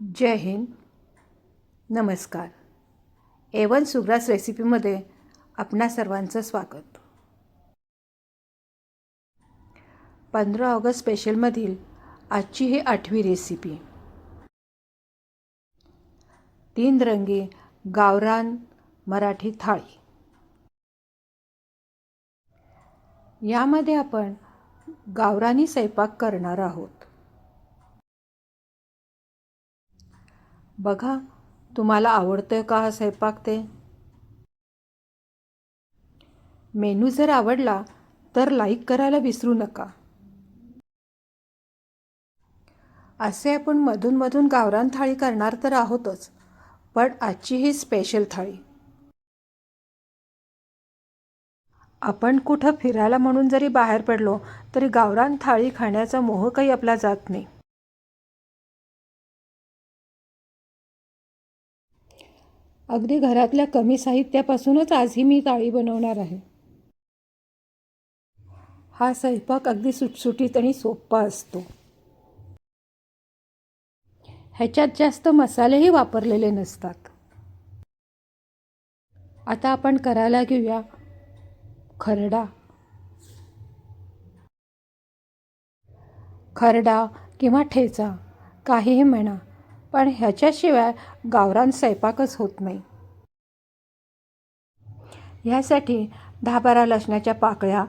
जय हिंद. नमस्कार. एवन सुग्रास रेसिपीमध्ये आपणा सर्वांचं स्वागत. पंधरा ऑगस्ट स्पेशलमधील आजची ही आठवी रेसिपी. तीन रंगी गावरान मराठी थाळी. यामध्ये आपण गावरानी स्वयंपाक करणार आहोत. बघा तुम्हाला आवडतोय का हा स्वयंपाक ते? मेनू जर आवडला तर लाईक करायला विसरू नका. असे आपण मधूनमधून गावरान थाळी करणार तर आहोतच पण आजची ही स्पेशल थाळी. आपण कुठं फिरायला म्हणून जरी बाहेर पडलो तरी गावरान थाळी खाण्याचा मोह काही आपला जात नाही. अगदी घरातल्या कमी साहित्यापासूनच आजही मी थाळी बनवणार आहे. हा स्वयंपाक अगदी सुटसुटीत आणि सोपा असतो. ह्याच्यात जास्त मसालेही वापरलेले नसतात. आता आपण करायला घेऊया खरडा. खरडा किंवा ठेचा काहीही म्हणा पण ह्याच्याशिवाय गावरान स्वयंपाकच होत नाही. ह्यासाठी दहा बारा लसणाच्या पाकळ्या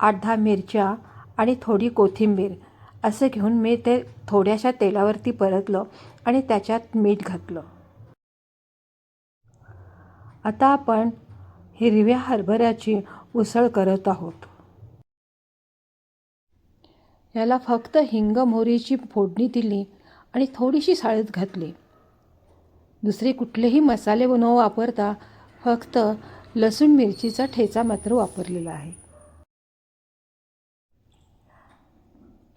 आठ दहा मिरच्या आणि थोडी कोथिंबीर असं घेऊन मी ते थोड्याशा तेलावरती परतलं आणि त्याच्यात मीठ घातलं. आता आपण हिरव्या हरभऱ्याची उसळ करत आहोत. याला फक्त हिंग मोहरीची फोडणी दिली आणि थोडीशी साळत घातली. दुसरे कुठलेही मसाले न वापरता फक्त लसूण मिरचीचा ठेचा मात्र वापरलेला आहे.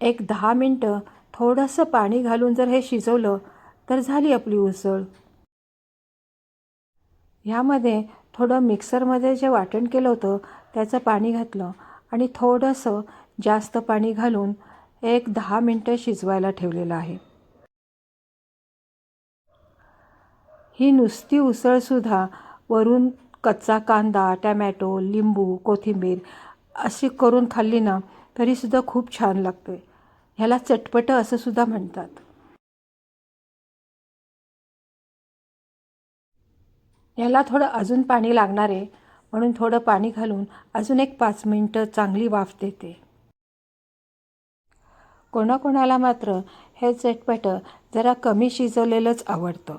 एक दहा मिनटं थोडंसं पाणी घालून जर हे शिजवलं तर झाली आपली उसळ. ह्यामध्ये थोडं मिक्सरमध्ये जे वाटण केलं होतं त्याचं पाणी घातलं आणि थोडंसं जास्त पाणी घालून एक दहा मिनटं शिजवायला ठेवलेलं आहे. ही नुसती उसळसुद्धा वरून कच्चा कांदा टॅमॅटो लिंबू कोथिंबीर अशी करून खाल्ली ना तरीसुद्धा खूप छान लागते ह्याला चटपटं असं सुद्धा म्हणतात. ह्याला थोडं अजून पाणी लागणार आहे म्हणून थोडं पाणी घालून अजून एक पाच मिनटं चांगली वाफ देते. कोणाकोणाला मात्र हे चटपटं जरा कमी शिजवलेलंच आवडतं.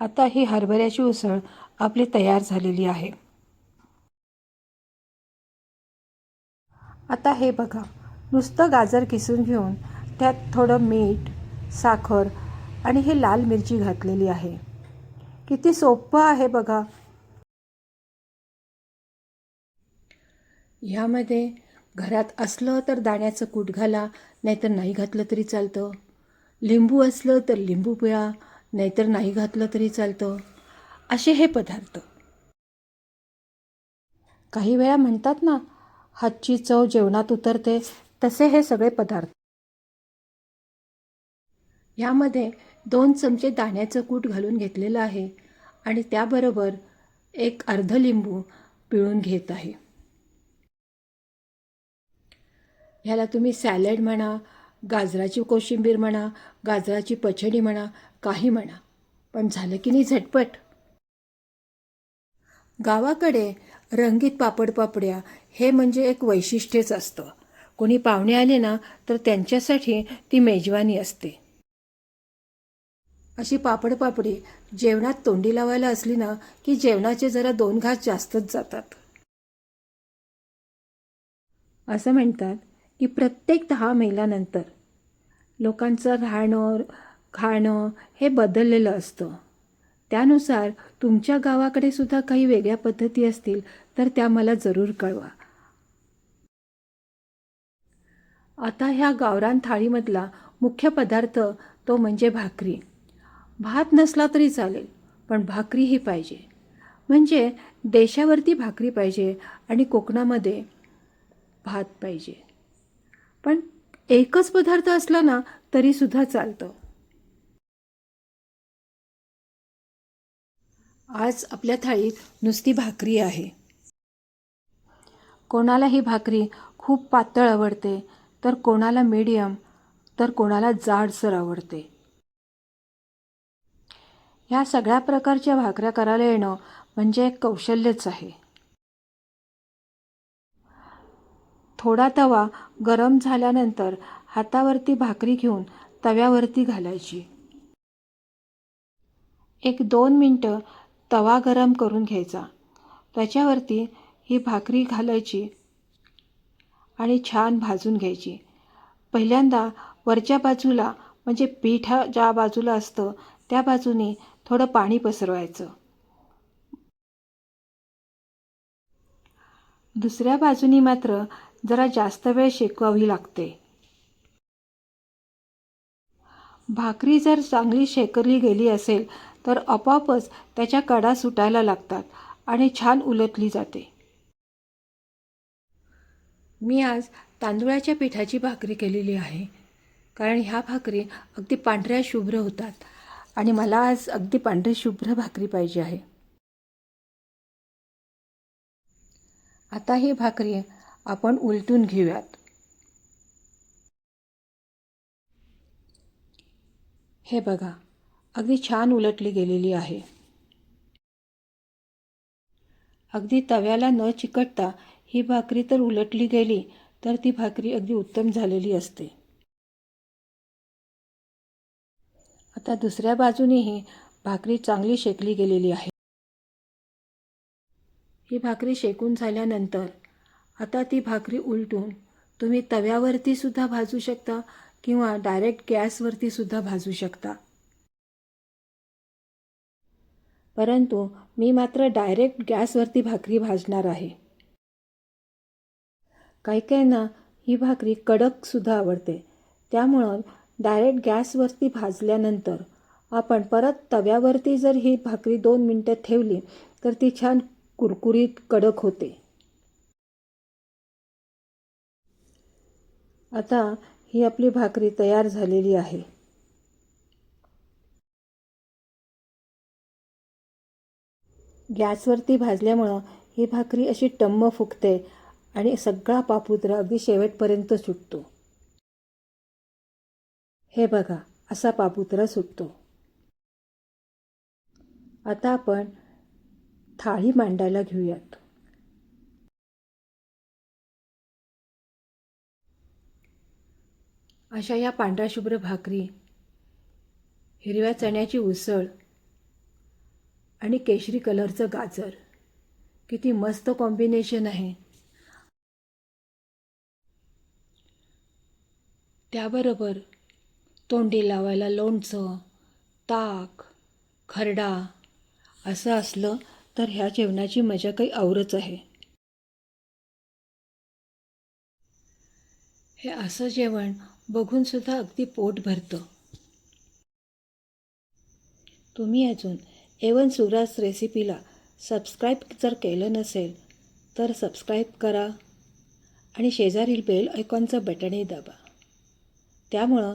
आता ही हरभऱ्याची उसळ आपली तयार झालेली आहे. आता हे बघा. नुसतं गाजर किसून घेऊन त्यात थोडं मीठ साखर आणि ही लाल मिरची घातलेली आहे. किती सोपं आहे बघा. ह्यामध्ये घरात असलं तर दाण्याचं कूट घाला नाहीतर नाही घातलं तरी चालतं. लिंबू असलं तर लिंबू पिळा नाहीतर नाही घातलं तरी चालतं. असे हे पदार्थ. काही वेळा म्हणतात ना हातची चव जेवणात उतरते तसे हे सगळे पदार्थ. यामध्ये दोन चमचे दाण्याचं कूट घालून घेतलेलं आहे आणि त्याबरोबर एक अर्ध लिंबू पिळून घेत आहे. ह्याला तुम्ही सॅलड म्हणा गाजराची कोशिंबीर म्हणा गाजराची पचडी म्हणा काही म्हणा. पण झालं की नाही झटपट? गावाकडे रंगीत पापड पापड्या हे म्हणजे एक वैशिष्ट्यच असतं. कोणी पाहुणे आले ना तर त्यांच्यासाठी ती मेजवानी असते. अशी पापड पापडी जेवणात तोंडी लावायला असली ना की जेवणाचे जरा दोन घास जास्तच जातात. असं म्हणतात की प्रत्येक दहा मैलानंतर लोकांचं राहणं खाणं हे बदललेलं असतं. त्यानुसार तुमच्या गावाकडे सुद्धा काही वेगळ्या पद्धती असतील तर त्या मला जरूर कळवा. आता ह्या गावरान थाळीमधला मुख्य पदार्थ तो म्हणजे भाकरी. भात नसला तरी चालेल पण भाकरी ही पाहिजे. म्हणजे देशावरती भाकरी पाहिजे आणि कोकणामध्ये भात पाहिजे. पण एकच पदार्थ असला ना तरीसुद्धा चालतं. आज आपल्या थाळीत नुसती भाकरी आहे. कोणाला ही भाकरी खूप पातळ आवडते तर कोणाला मीडियम तर कोणाला जाडसर आवडते. ह्या सगळ्या प्रकारच्या भाकऱ्या करायला येणं म्हणजे एक कौशल्यच आहे. थोडा तवा गरम झाल्यानंतर हातावरती भाकरी घेऊन तव्यावरती घालायची. एक दोन मिनटं तवा गरम करून घ्यायचा. त्याच्यावरती ही भाकरी घालायची आणि छान भाजून घ्यायची. पहिल्यांदा वरच्या बाजूला म्हणजे पीठ ज्या बाजूला असतं त्या बाजूने थोडं पाणी पसरवायचं. दुसऱ्या बाजूनी मात्र जरा जास्त वेळ शेकवावी लागते. भाकरी जर चांगली शेकली गेली असेल तर आपोआपच त्याच्या कडा सुटायला लागतात आणि छान उलटली जाते. मी आज तांदुळाच्या पिठाची भाकरी केलेली आहे. कारण ह्या भाकरी अगदी पांढऱ्या शुभ्र होतात आणि मला आज अगदी पांढरी शुभ्र भाकरी पाहिजे आहे. आता ही भाकरी आपण उलटून घेऊयात. हे बघा अगदी छान उलटली गेलेली आहे. अगदी तव्याला न चिकटता ही भाकरी तर उलटली गेली तर ती भाकरी अगदी उत्तम झालेली असते. आता दुसऱ्या बाजूनेही भाकरी चांगली शेकली गेलेली आहे. ही भाकरी शेकून झाल्यानंतर आता ती भाकरी उलटून तुम्ही तव्यावरती सुद्धा भाजू शकता किंवा डायरेक्ट गॅसवरती सुद्धा भाजू शकता. परंतु मी मात्र डायरेक्ट गॅसवरती भाकरी भाजणार आहे. काही काहींना ही भाकरी कडकसुद्धा आवडते. त्यामुळं डायरेक्ट गॅसवरती भाजल्यानंतर आपण परत तव्यावरती जर ही भाकरी दोन मिनटं ठेवली तर ती छान कुरकुरीत कडक होते. आता ही आपली भाकरी तयार झालेली आहे. गॅसवरती भाजल्यामुळं ही भाकरी अशी टम्म फुगते आणि सगळा पापुद्रा अगदी शेवटपर्यंत सुटतो. हे बघा असा पापुद्रा सुटतो. आता आपण थाळी मांडायला घेऊयात. अशा या पांढऱ्या शुभ्र भाकरी हिरव्या चण्याची उसळ आणि केशरी कलरचं गाजर. किती मस्त कॉम्बिनेशन आहे. त्याबरोबर तोंडी लावायला लोणचं ताक खरडा असं असलं तर ह्या जेवणाची मजा काही औरच आहे. हे असं जेवण बघूनसुद्धा अगदी पोट भरतं. तुम्ही अजून एवन सुरास रेसिपीला सबस्क्राईब जर केलं नसेल तर सबस्क्राईब करा आणि शेजारील बेल आयकॉनचं बटणही दाबा. त्यामुळं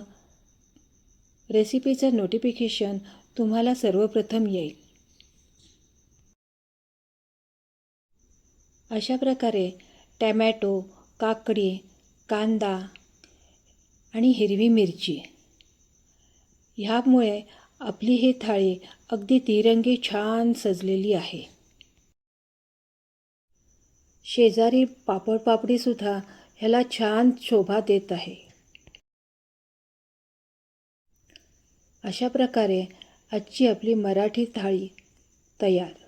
रेसिपीचं नोटिफिकेशन तुम्हाला सर्वप्रथम येईल. अशा प्रकारे टॅमॅटो काकडी कांदा आणि हिरवी मिरची. ह्यामुळे आपली ही थाळी अगदी तिरंगी छान सजलेली आहे. शेजारी पापड पापडीसुद्धा ह्याला छान शोभा देत आहे. अशा प्रकारे आजची आपली मराठी थाळी तयार.